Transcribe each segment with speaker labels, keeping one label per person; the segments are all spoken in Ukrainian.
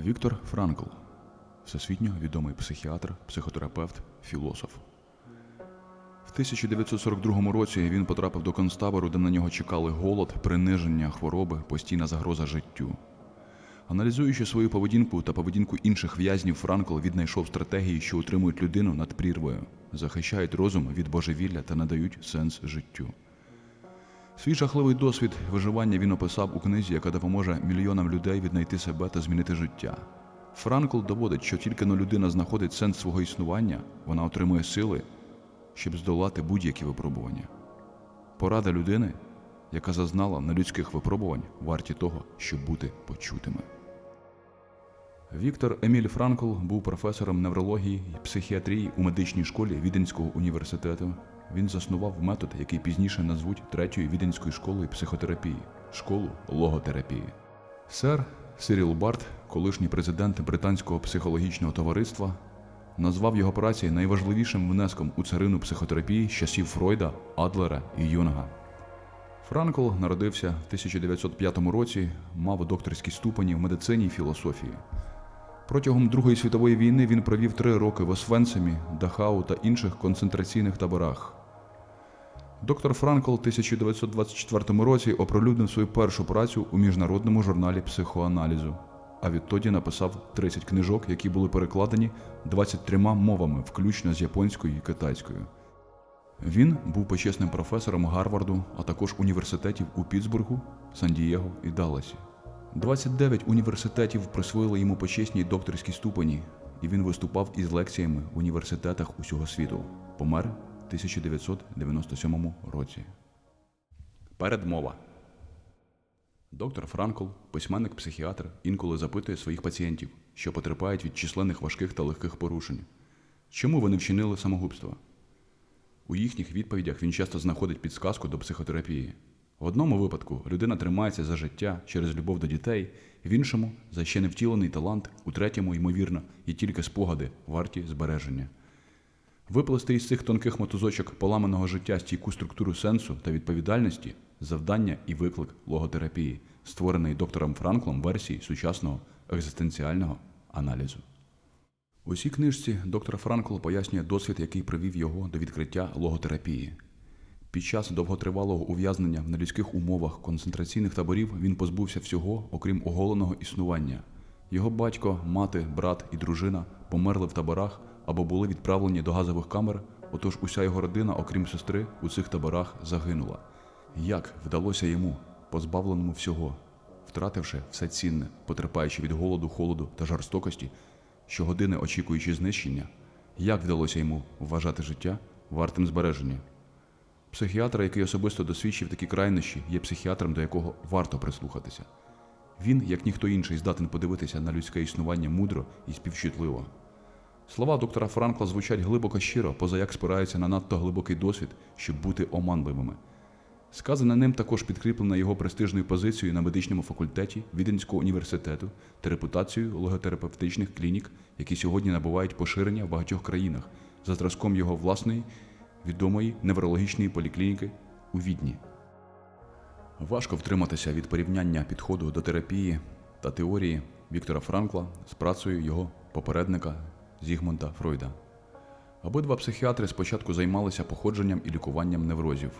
Speaker 1: Віктор Франкл, всесвітньо відомий психіатр, психотерапевт, філософ. В 1942 році він потрапив до концтабору, де на нього чекали голод, приниження, хвороби, постійна загроза життю. Аналізуючи свою поведінку та поведінку інших в'язнів, Франкл віднайшов стратегії, що утримують людину над прірвою, захищають розум від божевілля та надають сенс життю. Свій жахливий досвід виживання він описав у книзі, яка допоможе мільйонам людей віднайти себе та змінити життя. Франкл доводить, що тільки но людина знаходить сенс свого існування, вона отримує сили, щоб здолати будь-які випробування. Порада людини, яка зазнала нелюдських випробувань, варті того, щоб бути почутими. Віктор Еміль Франкл був професором неврології і психіатрії у медичній школі Віденського університету. Він заснував метод, який пізніше назвуть третьою віденською школою психотерапії школу логотерапії. Сер Сиріл Барт, колишній президент британського психологічного товариства, назвав його праці найважливішим внеском у царину психотерапії з часів Фройда, Адлера і Юнга. Франкл народився в 1905 році, мав докторські ступені в медицині і філософії. Протягом Другої світової війни він провів три роки в Освенцимі, Дахау та інших концентраційних таборах. Доктор Франкл в 1924 році оприлюднив свою першу працю у міжнародному журналі психоаналізу, а відтоді написав 30 книжок, які були перекладені 23 мовами, включно з японською і китайською. Він був почесним професором Гарварду, а також університетів у Пітсбургу, Сан-Дієго і Далласі. 29 університетів присвоїли йому почесні докторські ступені, і він виступав із лекціями в університетах усього світу. Помер 1997 році. Передмова. Доктор Франкл, письменник-психіатр, інколи запитує своїх пацієнтів, що потерпають від численних важких та легких порушень. Чому вони вчинили самогубство? У їхніх відповідях він часто знаходить підсказку до психотерапії. В одному випадку людина тримається за життя через любов до дітей, в іншому за ще невтілений талант, у третьому, ймовірно, і тільки спогади, варті збереження. Виплести із цих тонких мотузочок поламаного життя стійку структуру сенсу та відповідальності завдання і виклик логотерапії, створений доктором Франклом версії сучасного екзистенціального аналізу. У цій книжці доктор Франкл пояснює досвід, який привів його до відкриття логотерапії. Під час довготривалого ув'язнення в нелюдських умовах концентраційних таборів він позбувся всього, окрім оголеного існування. Його батько, мати, брат і дружина померли в таборах або були відправлені до газових камер, отож уся його родина, окрім сестри, у цих таборах загинула. Як вдалося йому, позбавленому всього, втративши все цінне, потерпаючи від голоду, холоду та жорстокості, щогодини очікуючи знищення, як вдалося йому вважати життя вартим збереження? Психіатр, який особисто досвідчив такі крайнощі, є психіатром, до якого варто прислухатися. Він, як ніхто інший, здатен подивитися на людське існування мудро і співчутливо. Слова доктора Франкла звучать глибоко щиро, поза як спираються на надто глибокий досвід, щоб бути оманливими. Сказане ним також підкріплено його престижною позицією на медичному факультеті Віденського університету та репутацією логотерапевтичних клінік, які сьогодні набувають поширення в багатьох країнах за зразком його власної відомої неврологічної поліклініки у Відні. Важко втриматися від порівняння підходу до терапії та теорії Віктора Франкла з працею його попередника Зігмунда Фройда. Обидва психіатри спочатку займалися походженням і лікуванням неврозів.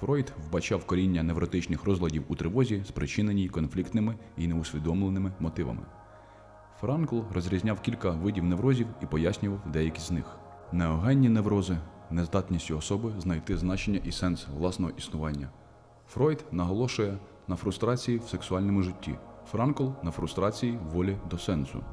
Speaker 1: Фройд вбачав коріння невротичних розладів у тривозі, спричиненій конфліктними і неусвідомленими мотивами. Франкл розрізняв кілька видів неврозів і пояснював деякі з них. Неогенні неврози нездатністю особи знайти значення і сенс власного існування. Фройд наголошує на фрустрації в сексуальному житті, Франкл на фрустрації волі до сенсу.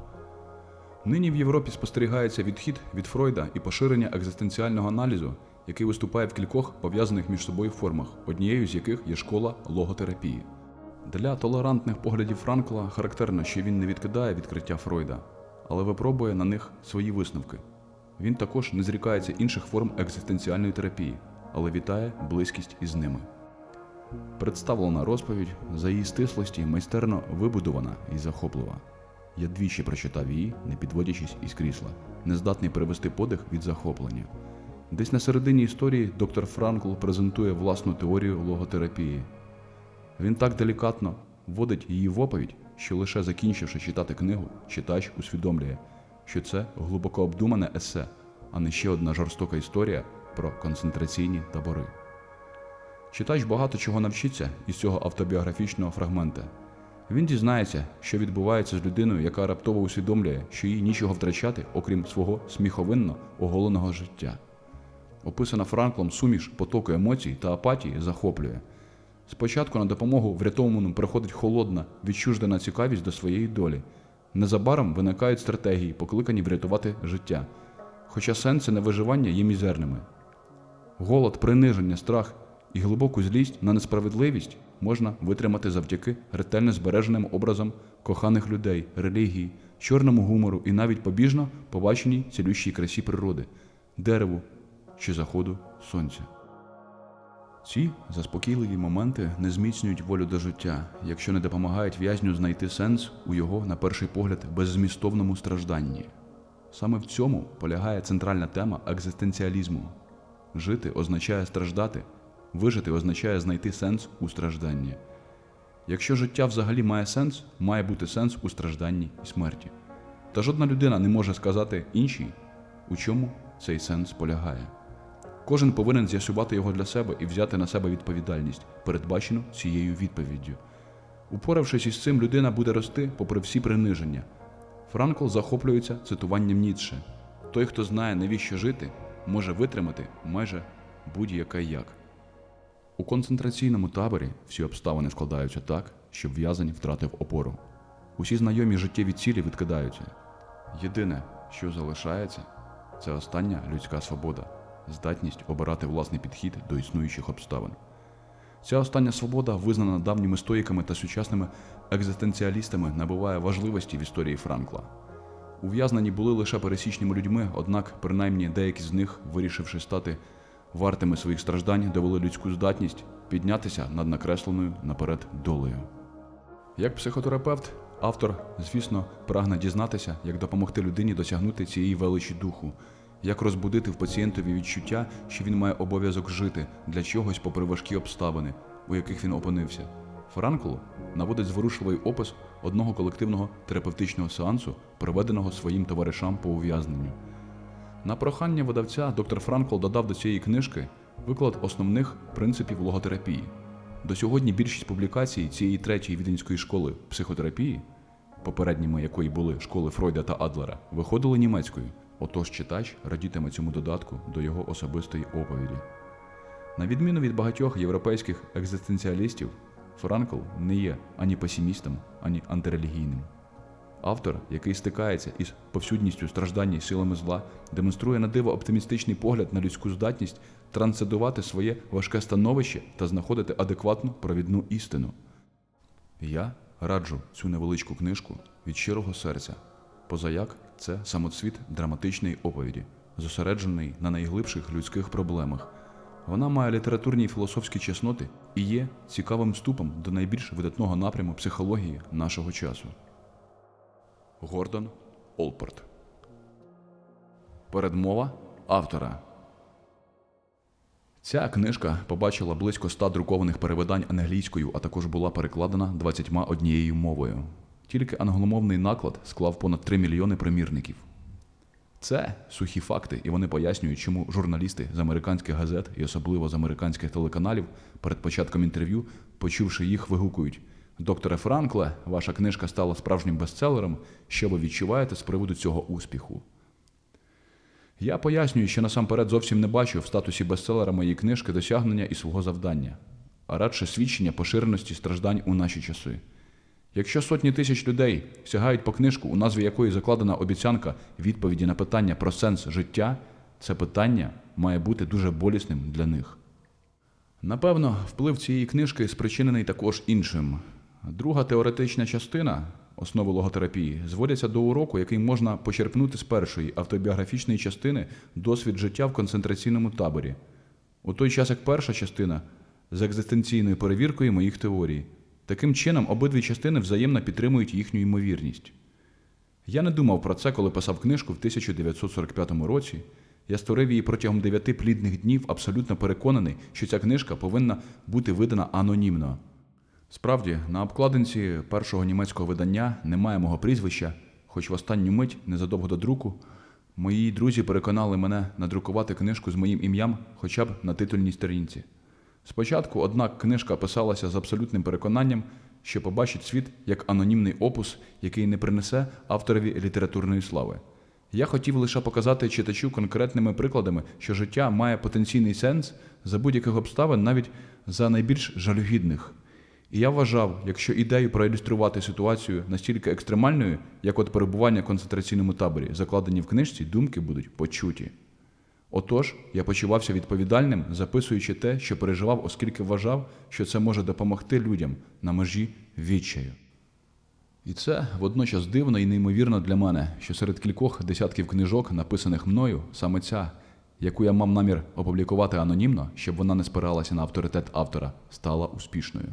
Speaker 1: Нині в Європі спостерігається відхід від Фройда і поширення екзистенціального аналізу, який виступає в кількох пов'язаних між собою формах, однією з яких є школа логотерапії. Для толерантних поглядів Франкла характерно, що він не відкидає відкриття Фройда, але випробує на них свої висновки. Він також не зрікається інших форм екзистенціальної терапії, але вітає близькість із ними. Представлена розповідь за її стислості майстерно вибудована і захоплива. Я двічі прочитав її, не підводячись із крісла, нездатний перевести подих від захоплення. Десь на середині історії доктор Франкл презентує власну теорію логотерапії. Він так делікатно вводить її в оповідь, що лише закінчивши читати книгу, читач усвідомлює, що це глибоко обдумане есе, а не ще одна жорстока історія про концентраційні табори. Читач багато чого навчиться із цього автобіографічного фрагмента. Він дізнається, що відбувається з людиною, яка раптово усвідомлює, що їй нічого втрачати, окрім свого сміховинно оголеного життя. Описана Франклом суміш потоку емоцій та апатії захоплює. Спочатку на допомогу врятованому приходить холодна, відчуждена цікавість до своєї долі. Незабаром виникають стратегії, покликані врятувати життя. Хоча сенси на виживання є мізерними. Голод, приниження, страх і глибоку злість на несправедливість можна витримати завдяки ретельно збереженим образам коханих людей, релігії, чорному гумору і навіть побіжно побаченій цілющій красі природи, дереву чи заходу сонця. Ці заспокійливі моменти не зміцнюють волю до життя, якщо не допомагають в'язню знайти сенс у його, на перший погляд, беззмістовному стражданні. Саме в цьому полягає центральна тема екзистенціалізму. Жити означає страждати, вижити означає знайти сенс у стражданні. Якщо життя взагалі має сенс, має бути сенс у стражданні і смерті. Та жодна людина не може сказати іншій, у чому цей сенс полягає. Кожен повинен з'ясувати його для себе і взяти на себе відповідальність, передбачену цією відповіддю. Упоравшись із цим, людина буде рости попри всі приниження. Франкл захоплюється цитуванням Ніцше. Той, хто знає, навіщо жити, може витримати майже будь-яке як. У концентраційному таборі всі обставини складаються так, щоб в'язень втратив опору. Усі знайомі життєві цілі відкидаються. Єдине, що залишається, це остання людська свобода, здатність обирати власний підхід до існуючих обставин. Ця остання свобода, визнана давніми стоїками та сучасними екзистенціалістами, набуває важливості в історії Франкла. Ув'язнені були лише пересічними людьми, однак, принаймні деякі з них, вирішивши стати вартими своїх страждань, довели людську здатність піднятися над накресленою наперед долею. Як психотерапевт, автор, звісно, прагне дізнатися, як допомогти людині досягнути цієї величі духу, як розбудити в пацієнтові відчуття, що він має обов'язок жити для чогось попри важкі обставини, у яких він опинився. Франкл наводить зворушливий опис одного колективного терапевтичного сеансу, проведеного своїм товаришам по ув'язненню. На прохання видавця доктор Франкл додав до цієї книжки виклад основних принципів логотерапії. До сьогодні більшість публікацій цієї третьої віденської школи психотерапії, попередніми якої були школи Фройда та Адлера, виходили німецькою. Отож читач радітиме цьому додатку до його особистої оповіді. На відміну від багатьох європейських екзистенціалістів, Франкл не є ані песимістом, ані антирелігійним. Автор, який стикається із повсюдністю страждань і силами зла, демонструє на диво оптимістичний погляд на людську здатність трансцендувати своє важке становище та знаходити адекватну провідну істину. Я раджу цю невеличку книжку від щирого серця. Позаяк це самоцвіт драматичної оповіді, зосереджений на найглибших людських проблемах. Вона має літературні і філософські чесноти і є цікавим вступом до найбільш видатного напряму психології нашого часу. Гордон Олпорт. Передмова автора. Ця книжка побачила близько ста друкованих перевидань англійською, а також була перекладена 21 мовою. Тільки англомовний наклад склав понад 3 мільйони примірників. Це сухі факти, і вони пояснюють, чому журналісти з американських газет і особливо з американських телеканалів перед початком інтерв'ю, почувши їх, вигукують: Докторе Франкле, ваша книжка стала справжнім бестселером. Що ви відчуваєте з приводу цього успіху? Я пояснюю, що насамперед зовсім не бачу в статусі бестселера моєї книжки досягнення і свого завдання, а радше свідчення поширеності страждань у наші часи. Якщо сотні тисяч людей сягають по книжку, у назві якої закладена обіцянка відповіді на питання про сенс життя, це питання має бути дуже болісним для них. Напевно, вплив цієї книжки спричинений також іншим. Друга теоретична частина основи логотерапії зводяться до уроку, який можна почерпнути з першої автобіографічної частини досвід життя в концентраційному таборі. У той час як перша частина з екзистенційною перевіркою моїх теорій. Таким чином, обидві частини взаємно підтримують їхню ймовірність. Я не думав про це, коли писав книжку в 1945 році. Я створив її протягом дев'яти плідних днів, абсолютно переконаний, що ця книжка повинна бути видана анонімно. Справді, на обкладинці першого німецького видання немає мого прізвища, хоч в останню мить, незадовго до друку, мої друзі переконали мене надрукувати книжку з моїм ім'ям хоча б на титульній сторінці. Спочатку, однак, книжка писалася з абсолютним переконанням, що побачить світ як анонімний опус, який не принесе авторові літературної слави. Я хотів лише показати читачу конкретними прикладами, що життя має потенційний сенс за будь-яких обставин, навіть за найбільш жалюгідних. І я вважав, якщо ідею проілюструвати ситуацію настільки екстремальною, як от перебування в концентраційному таборі, закладені в книжці, думки будуть почуті. Отож, я почувався відповідальним, записуючи те, що переживав, оскільки вважав, що це може допомогти людям на межі відчаю. І це водночас дивно і неймовірно для мене, що серед кількох десятків книжок, написаних мною, саме ця, яку я мав намір опублікувати анонімно, щоб вона не спиралася на авторитет автора, стала успішною.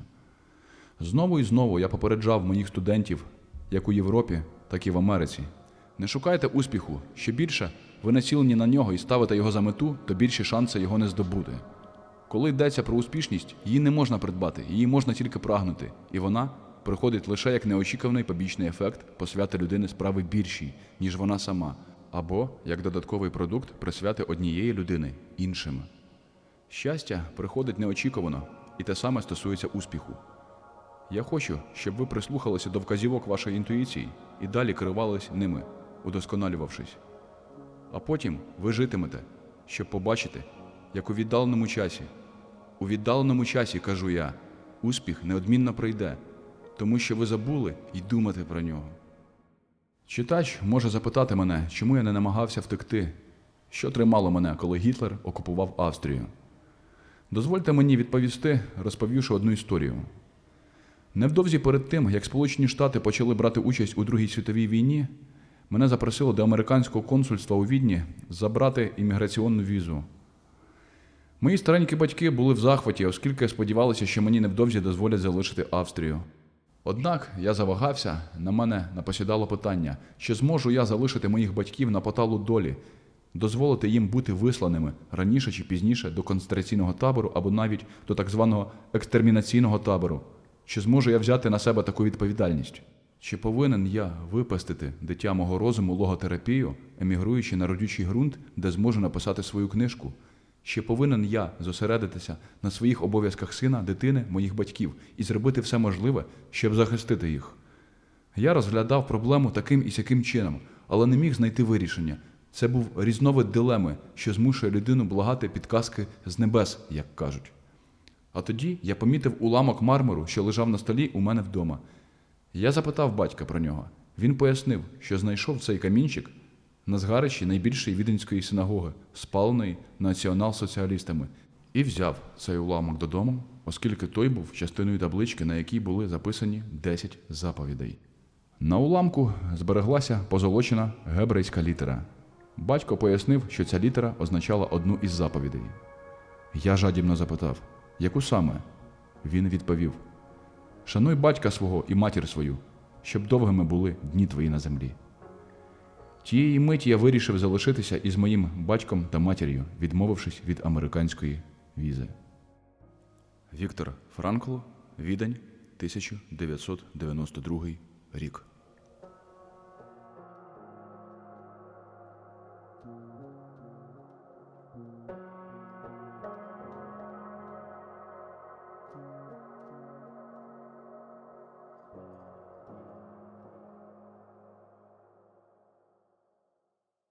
Speaker 1: Знову і знову я попереджав моїх студентів, як у Європі, так і в Америці. Не шукайте успіху. Що більше ви націлені на нього і ставите його за мету, то більші шанси його не здобути. Коли йдеться про успішність, її не можна придбати, її можна тільки прагнути, і вона приходить лише як неочікуваний побічний ефект посвяти людини справи більшій, ніж вона сама, або як додатковий продукт присвяти однієї людини іншим. Щастя приходить неочікувано, і те саме стосується успіху. Я хочу, щоб ви прислухалися до вказівок вашої інтуїції і далі керувались ними, удосконалювавшись. А потім ви житимете, щоб побачити, як у віддаленому часі, у віддаленому часі, кажу я, успіх неодмінно прийде, тому що ви забули й думати про нього. Читач може запитати мене, чому я не намагався втекти, що тримало мене, коли Гітлер окупував Австрію. Дозвольте мені відповісти, розповівши одну історію. Невдовзі перед тим, як Сполучені Штати почали брати участь у Другій світовій війні, мене запросили до американського консульства у Відні забрати імміграційну візу. Мої старенькі батьки були в захваті, оскільки сподівалися, що мені невдовзі дозволять залишити Австрію. Однак я завагався, на мене напосідало питання, чи зможу я залишити моїх батьків на поталу долі, дозволити їм бути висланими раніше чи пізніше до концентраційного табору або навіть до так званого екстермінаційного табору. Чи зможу я взяти на себе таку відповідальність? Чи повинен я випестити дитя мого розуму логотерапію, емігруючи на родючий ґрунт, де зможу написати свою книжку? Чи повинен я зосередитися на своїх обов'язках сина, дитини, моїх батьків і зробити все можливе, щоб захистити їх? Я розглядав проблему таким і сяким чином, але не міг знайти вирішення. Це був різновид дилеми, що змушує людину благати підказки з небес, як кажуть. А тоді я помітив уламок мармуру, що лежав на столі у мене вдома. Я запитав батька про нього. Він пояснив, що знайшов цей камінчик на згарищі найбільшої віденської синагоги, спаленої націонал-соціалістами, і взяв цей уламок додому, оскільки той був частиною таблички, на якій були записані 10 заповідей. На уламку збереглася позолочена гебрейська літера. Батько пояснив, що ця літера означала одну із заповідей. Я жадібно запитав, яку саме? Він відповів: Шануй батька свого і матір свою, щоб довгими були дні твої на землі. Тієї миті я вирішив залишитися із моїм батьком та матір'ю, відмовившись від американської візи. Віктор Франкло, Відень, 1992 рік.